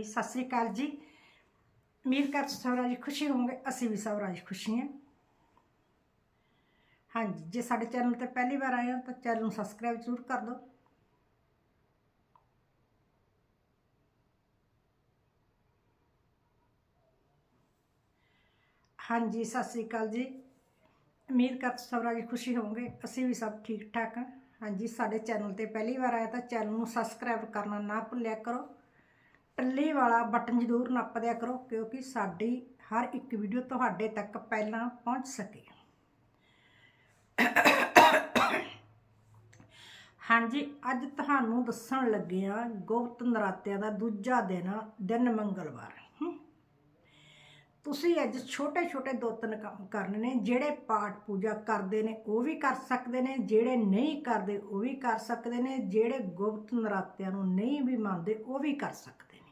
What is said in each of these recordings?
ਹਾਂਜੀ ਸਤਿ ਸ੍ਰੀ ਅਕਾਲ ਜੀ। ਉਮੀਦ ਕਰ ਸਭ ਰਾਜੀ ਖੁਸ਼ੀ ਹੋਵੋਗੇ, ਅਸੀਂ ਵੀ ਸਭ ਰਾਜੀ ਖੁਸ਼ੀ ਹਾਂ। ਹਾਂਜੀ, ਜੇ ਸਾਡੇ ਚੈਨਲ ਤੇ ਪਹਿਲੀ ਵਾਰ ਆਏ ਹੋ ਤਾਂ ਚੈਨਲ ਨੂੰ ਸਬਸਕ੍ਰਾਈਬ ਜ਼ਰੂਰ ਕਰ ਦਿਓ। ਹਾਂਜੀ, ਸਤਿ ਸ੍ਰੀ ਅਕਾਲ ਜੀ। ਉਮੀਦ ਕਰ ਸਭ ਰਾਜੀ ਖੁਸ਼ੀ ਹੋਵੋਗੇ, ਅਸੀਂ ਵੀ ਸਭ ਠੀਕ ਠਾਕ ਹਾਂ। ਹਾਂਜੀ, ਸਾਡੇ ਚੈਨਲ ਤੇ ਪਹਿਲੀ ਵਾਰ ਆਇਆ ਤਾਂ ਚੈਨਲ ਨੂੰ ਸਬਸਕ੍ਰਾਈਬ ਕਰਨਾ ਨਾ ਭੁੱਲਿਆ ਕਰੋ। ਟੱਲੀ ਵਾਲਾ ਬਟਨ ਜ਼ਰੂਰ ਨੱਪ ਦਿਆ ਕਰੋ, ਕਿਉਂਕਿ ਸਾਡੀ ਹਰ ਇੱਕ ਵੀਡੀਓ ਤੁਹਾਡੇ ਤੱਕ ਪਹਿਲਾਂ ਪਹੁੰਚ ਸਕੇ। ਹਾਂਜੀ, ਅੱਜ ਤੁਹਾਨੂੰ ਦੱਸਣ ਲੱਗੇ ਆ ਗੁਪਤ ਨਰਾਤਿਆਂ ਦਾ ਦੂਜਾ ਦਿਨ ਦਿਨ ਮੰਗਲਵਾਰ। ਤੁਸੀਂ ਅੱਜ ਛੋਟੇ ਛੋਟੇ ਦੋ ਤਿੰਨ ਕੰਮ ਕਰਨੇ ਨੇ, ਜਿਹੜੇ ਪਾਠ ਪੂਜਾ ਕਰਦੇ ਨੇ, ਉਹ ਵੀ ਕਰ ਸਕਦੇ ਨੇ, ਜਿਹੜੇ ਨਹੀਂ ਕਰਦੇ, ਉਹ ਵੀ ਕਰ ਸਕਦੇ ਨੇ, ਜਿਹੜੇ ਗੁਪਤ ਨਰਾਤਿਆਂ ਨੂੰ ਨਹੀਂ ਵੀ ਮੰਨਦੇ, ਉਹ ਵੀ ਕਰ ਸਕਦੇ ਨੇ।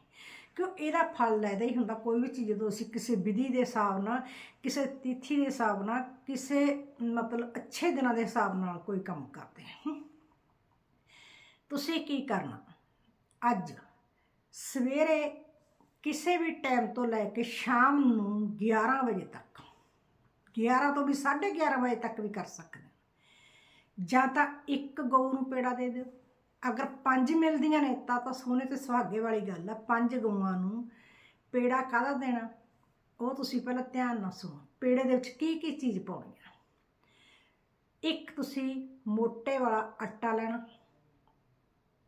ਕਿਉਂ ਇਹਦਾ ਫਲ ਲੈਦਾ ਹੀ ਹੁੰਦਾ, ਕੋਈ ਵੀ ਚੀਜ਼ ਜਦੋਂ ਅਸੀਂ ਕਿਸੇ ਵਿਧੀ ਦੇ ਹਿਸਾਬ ਨਾਲ, ਕਿਸੇ ਤਿਥੀ ਦੇ ਹਿਸਾਬ ਨਾਲ, ਕਿਸੇ ਮਤਲਬ ਅੱਛੇ ਦਿਨਾਂ ਦੇ ਹਿਸਾਬ ਨਾਲ ਕੋਈ ਕੰਮ ਕਰਦੇ ਹਾਂ। ਤੁਸੀਂ ਕੀ ਕਰਨਾ? ਅੱਜ ਸਵੇਰੇ ਕਿਸੇ ਵੀ ਟਾਈਮ ਤੋਂ ਲੈ ਕੇ ਸ਼ਾਮ ਨੂੰ 11 ਵਜੇ ਤੱਕ 11 ਤੋਂ ਵੀ 11:30 ਵਜੇ ਤੱਕ ਵੀ ਕਰ ਸਕਦੇ ਜਾਂ ਤਾਂ ਇੱਕ ਗਊ ਨੂੰ ਪੇੜਾ ਦੇ ਦਿਓ। ਅਗਰ ਪੰਜ ਮਿਲਦੀਆਂ ਨੇ, ਤਾਂ ਤਾਂ ਸੋਨੇ ਤੇ ਸੁਹਾਗੇ ਵਾਲੀ ਗੱਲ ਆ, ਪੰਜ ਗਊਆਂ ਨੂੰ ਪੇੜਾ ਕਾਹਦਾ ਦੇਣਾ? ਉਹ ਤੁਸੀਂ ਪਹਿਲਾਂ ਧਿਆਨ ਨਾਲ ਸੁਣੋ, ਪੇੜੇ ਦੇ ਵਿੱਚ ਕੀ ਕੀ ਚੀਜ਼ ਪਾਉਣੀ ਆ ਇੱਕ ਤੁਸੀਂ ਮੋਟੇ ਵਾਲਾ ਆਟਾ ਲੈਣਾ।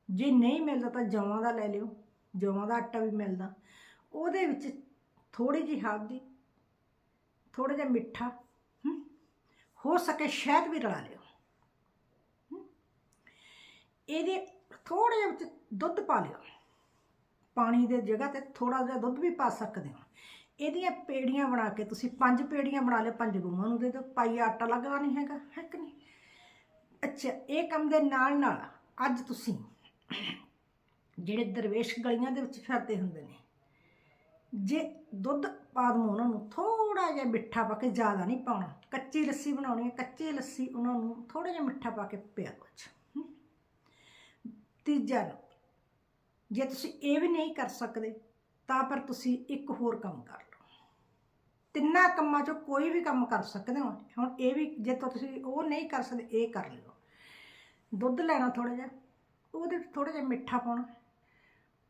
ਜੇ ਨਹੀਂ ਮਿਲਦਾ ਤਾਂ ਜਵਾਂ ਦਾ ਲੈ ਲਿਓ, ਜਵਾਂ ਦਾ ਆਟਾ ਵੀ ਮਿਲਦਾ। ਉਹਦੇ ਵਿੱਚ ਥੋੜੀ ਜਿਹੀ ਹਲਦੀ ਥੋੜਾ ਜਿਹਾ ਮਿੱਠਾ ਹੋ ਸਕੇ ਸ਼ਹਿਦ ਵੀ ਰਲਾ ਲਿਓ। ਇਹਦੇ ਥੋੜਾ ਜਿਹਾ ਵਿੱਚ ਦੁੱਧ ਪਾ ਲਿਓ। ਪਾਣੀ ਦੇ ਜਗ੍ਹਾ ਤੇ ਥੋੜਾ ਜਿਹਾ ਦੁੱਧ ਵੀ ਪਾ ਸਕਦੇ ਹੋ। ਇਹਦੀਆਂ ਪੇੜੀਆਂ ਬਣਾ ਕੇ ਤੁਸੀਂ ਪੰਜ ਪੇੜੀਆਂ ਬਣਾ ਲਿਓ, ਪੰਜ ਗਊਆਂ ਨੂੰ ਦੇ ਦਿਓ। ਪਾਈ ਆਟਾ ਲੱਗਦਾ ਨਹੀਂ ਹੈਗਾ, ਹੈ ਕਿ ਨਹੀਂ? ਅੱਛਾ, ਇਹ ਕੰਮ ਦੇ ਨਾਲ ਨਾਲ ਅੱਜ ਤੁਸੀਂ ਜਿਹੜੇ ਦਰਵੇਸ਼ ਗਲੀਆਂ ਦੇ ਵਿੱਚ ਫਿਰਦੇ ਹੁੰਦੇ ਨੇ, ਜੇ ਦੁੱਧ ਪਾ ਦਮੋ ਉਹਨਾਂ ਨੂੰ ਥੋੜਾ ਜਿਹਾ ਮਿੱਠਾ ਪਾ ਕੇ ਜ਼ਿਆਦਾ ਨਹੀਂ ਪਾਉਣਾ। ਕੱਚੀ ਲੱਸੀ ਬਣਾਉਣੀ ਹੈ, ਕੱਚੀ ਲੱਸੀ ਉਹਨਾਂ ਨੂੰ ਥੋੜਾ ਜਿਹਾ ਮਿੱਠਾ ਪਾ ਕੇ ਪਿਆ ਦਿਓ ਤੀਜਾ ਨੰਬਰ, ਜੇ ਤੁਸੀਂ ਇਹ ਵੀ ਨਹੀਂ ਕਰ ਸਕਦੇ, ਤਾਂ ਪਰ ਤੁਸੀਂ ਇੱਕ ਹੋਰ ਕੰਮ ਕਰ ਲਓ। ਤਿੰਨਾਂ ਕੰਮਾਂ 'ਚੋਂ ਕੋਈ ਵੀ ਕੰਮ ਕਰ ਸਕਦੇ ਹੋ। ਹੁਣ ਇਹ ਵੀ ਜੇ ਤਾਂ ਤੁਸੀਂ ਉਹ ਨਹੀਂ ਕਰ ਸਕਦੇ, ਇਹ ਕਰ ਲਿਓ। ਦੁੱਧ ਲੈਣਾ ਥੋੜਾ ਜਿਹਾ, ਉਹਦੇ ਵਿੱਚ ਥੋੜਾ ਜਿਹਾ ਮਿੱਠਾ ਪਾਉਣਾ।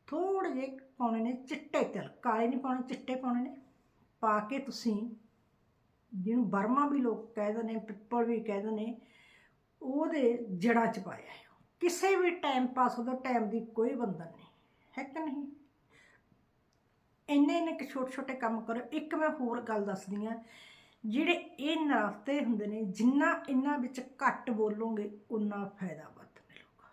ਥੋੜੇ ਜਿਹੇ ਪਾਉਣੇ ਨੇ ਚਿੱਟੇ ਤਿਲ, ਕਾਲੇ ਨਹੀਂ ਪਾਉਣੇ, ਚਿੱਟੇ ਪਾਉਣੇ ਨੇ। ਪਾ ਕੇ ਤੁਸੀਂ, ਜਿਹਨੂੰ ਬਰਮਾ ਵੀ ਲੋਕ ਕਹਿੰਦੇ ਨੇ, ਪਿੱਪਲ ਵੀ ਕਹਿੰਦੇ ਨੇ, ਉਹਦੇ ਜੜਾਂ ਚ ਪਾਇਆ ਕਿਸੇ ਵੀ ਟਾਈਮ ਪਾਸ ਉਹਦਾ ਟਾਈਮ ਦੀ ਕੋਈ ਬੰਧਨ ਨਹੀਂ, ਹੈ ਕਿ ਨਹੀਂ? ਇੰਨੇ ਇੰਨੇ ਕਿ ਛੋਟੇ ਛੋਟੇ ਕੰਮ ਕਰੋ। ਇੱਕ ਮੈਂ ਹੋਰ ਗੱਲ ਦੱਸਦੀ ਆ ਜਿਹੜੇ ਇਹ ਨਰਾਤੇ ਹੁੰਦੇ ਨੇ, ਜਿੰਨਾ ਇਹਨਾਂ ਵਿੱਚ ਘੱਟ ਬੋਲੋਗੇ ਉਨਾ ਫਾਇਦਾ ਵੱਧ ਮਿਲੂਗਾ।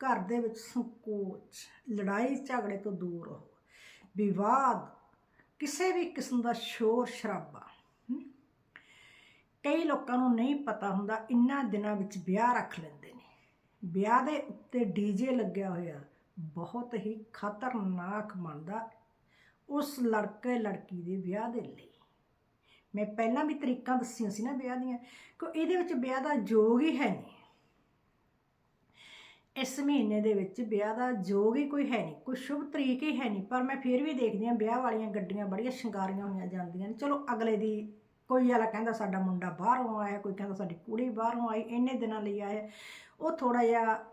ਘਰ ਦੇ ਵਿੱਚ ਸੰਕੋਚ, ਲੜਾਈ ਝਗੜੇ ਤੋਂ ਦੂਰ ਰਹੋ। ਵਿਵਾਦ, ਕਿਸੇ ਵੀ ਕਿਸਮ ਦਾ ਸ਼ੋਰ ਸ਼ਰਾਬਾ ਕਈ ਲੋਕਾਂ ਨੂੰ ਨਹੀਂ ਪਤਾ ਹੁੰਦਾ ਇਨ੍ਹਾਂ ਦਿਨਾਂ ਵਿੱਚ ਵਿਆਹ ਰੱਖ ਲੈਂਦੇ ਨੇ। ਵਿਆਹ ਦੇ ਉੱਤੇ ਡੀਜੇ ਲੱਗਿਆ ਹੋਇਆ, ਬਹੁਤ ਹੀ ਖਤਰਨਾਕ ਬਣਦਾ ਉਸ ਲੜਕੇ ਲੜਕੀ ਦੇ ਵਿਆਹ ਦੇ ਲਈ। ਮੈਂ ਪਹਿਲਾਂ ਵੀ ਤਰੀਕਾਂ ਦੱਸੀਆਂ ਸੀ ਨਾ ਵਿਆਹ ਦੀਆਂ, ਕਿ ਇਹਦੇ ਵਿੱਚ ਵਿਆਹ ਦਾ ਯੋਗ ਹੀ ਹੈ ਨਹੀਂ। ਇਸ ਮਹੀਨੇ ਦੇ ਵਿੱਚ ਵਿਆਹ ਦਾ ਯੋਗ ਹੀ ਕੋਈ ਹੈ ਨਹੀਂ, ਕੋਈ ਸ਼ੁਭ ਤਰੀਕ ਹੀ ਹੈ ਨਹੀਂ, ਪਰ ਮੈਂ ਫਿਰ ਵੀ ਦੇਖਦੀ ਹਾਂ ਵਿਆਹ ਵਾਲੀਆਂ ਗੱਡੀਆਂ ਬੜੀਆਂ ਸ਼ਿੰਗਾਰੀਆਂ ਹੋਈਆਂ ਜਾਂਦੀਆਂ ਨੇ। ਚਲੋ ਅਗਲੇ ਦੀ ਕੋਈ ਵਾਲਾ ਕਹਿੰਦਾ ਸਾਡਾ ਮੁੰਡਾ ਬਾਹਰੋਂ ਆਇਆ, ਕੋਈ ਕਹਿੰਦਾ ਸਾਡੀ ਕੁੜੀ ਬਾਹਰੋਂ ਆਈ, ਇੰਨੇ ਦਿਨਾਂ ਲਈ ਆਇਆ। ਉਹ ਥੋੜਾ ਜਿਹਾ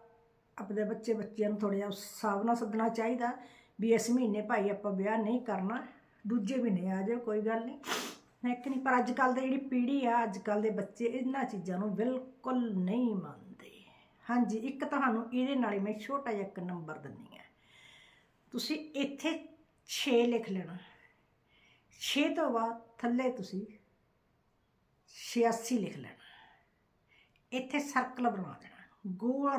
ਆਪਣੇ ਬੱਚੇ ਬੱਚਿਆਂ ਨੂੰ ਥੋੜਾ ਜਿਹਾ ਉਸ ਹਿਸਾਬ ਨਾਲ ਸੱਦਣਾ ਚਾਹੀਦਾ ਵੀ ਇਸ ਮਹੀਨੇ ਭਾਈ ਆਪਾਂ ਵਿਆਹ ਨਹੀਂ ਕਰਨਾ, ਦੂਜੇ ਮਹੀਨੇ ਆ ਜਾਓ, ਕੋਈ ਗੱਲ ਨਹੀਂ। ਹੈ ਕਿ ਨਹੀਂ? ਪਰ ਅੱਜ ਕੱਲ ਦੀ ਜਿਹੜੀ ਪੀੜ੍ਹੀ ਆ ਅੱਜ ਕੱਲ ਦੇ ਬੱਚੇ ਇਹਨਾਂ ਚੀਜ਼ਾਂ ਨੂੰ ਬਿਲਕੁਲ ਨਹੀਂ ਮੰਨਦੇ। ਹਾਂਜੀ, ਇੱਕ ਤੁਹਾਨੂੰ ਇਹਦੇ ਨਾਲ ਹੀ ਮੈਂ ਛੋਟਾ ਜਿਹਾ ਇੱਕ ਨੰਬਰ ਦਿੰਨੀ ਆ ਤੁਸੀਂ ਇੱਥੇ 6 ਲਿਖ ਲੈਣਾ। 6 ਤੋਂ ਬਾਅਦ ਥੱਲੇ ਤੁਸੀਂ 86 ਲਿਖ ਲੈਣਾ। ਇੱਥੇ ਸਰਕਲ ਬਣਾ ਦੇਣਾ। ਗੋਲ